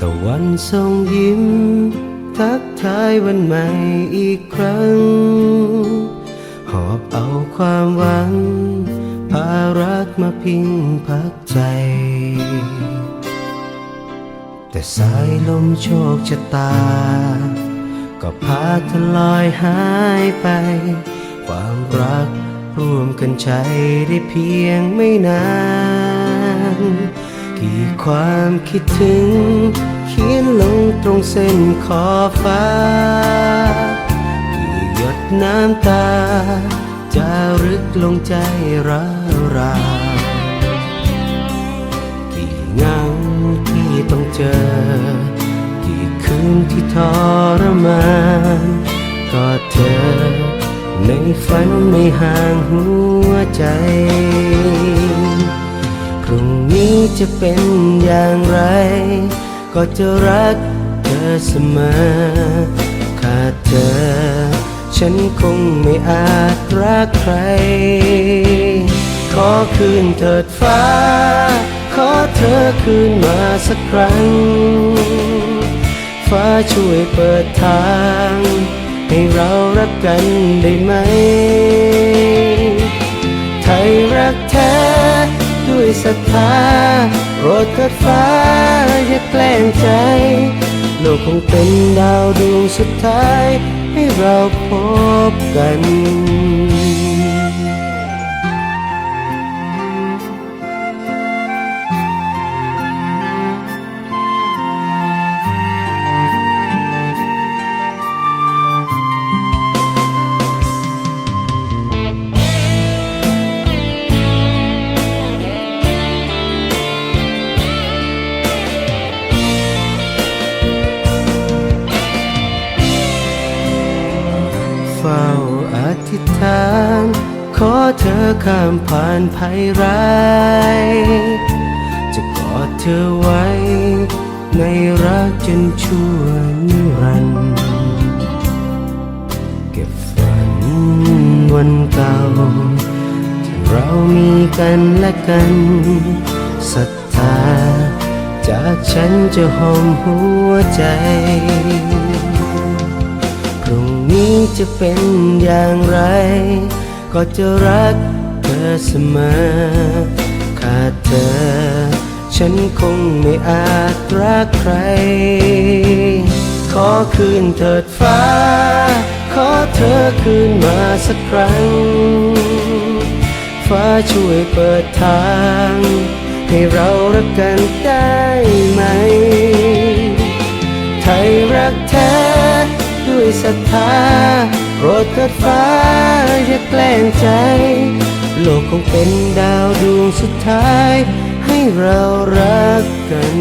ตะวันส่งยิ้ม ทักทายวันใหม่อีกครั้ง หอบเอาความหวัง พารักมาพิงพักใจ แต่สายลมโชคชะตา ก็พาเธอลอยหายไป ความรักร่วมกันใช้ได้เพียงไม่นาน กี่ความคิดถึง เขียนลงตรงเส้นขอบฟ้า กี่หยดน้ำตา จะรึกลงใจราวรานกี่เหงาที่ต้องเจอ กี่คืนที่ทรมานก็เธอ ในฝันไม่ห่างหัวใจ นี้จะเป็นอย่างไร ก็จะรักเธอเสมอ ขาดเธอ ฉันคงไม่อาจรักใคร ขอคืนเถิดฟ้า ขอเธอคืนมาสักครั้ง ฟ้าช่วยเปิดทาง ให้เรารักกันได้ไหม ศรัทธาโปรดเถิดฟ้าอย่าแกล้งใจ โลกคงเป็นดาวดวงสุดท้าย ให้เราพบกัน ษฐาน ขอเธอข้ามผ่านภัยร้าย จะกอดเธอไว้ ในรักจนชั่วนิรันดร์เก็บฝันวันเก่าที่เรามีกันและกันศรัทธาจากฉันจะหอมหัวใจ นี้จะเป็นอย่างไร ก็จะรักเธอเสมอ ขาดเธอ ฉันคงไม่อาจรักใคร ขอคืนเถิดฟ้า ขอเธอคืนมาสักครั้ง ฟ้าช่วยเปิดทาง ให้เรารักกันได้ไหม ศรัทธาโปรดเถิดฟ้าอย่าแกล้งใจ โลกคงเป็นดาวดวงสุดท้าย ให้เรารักกัน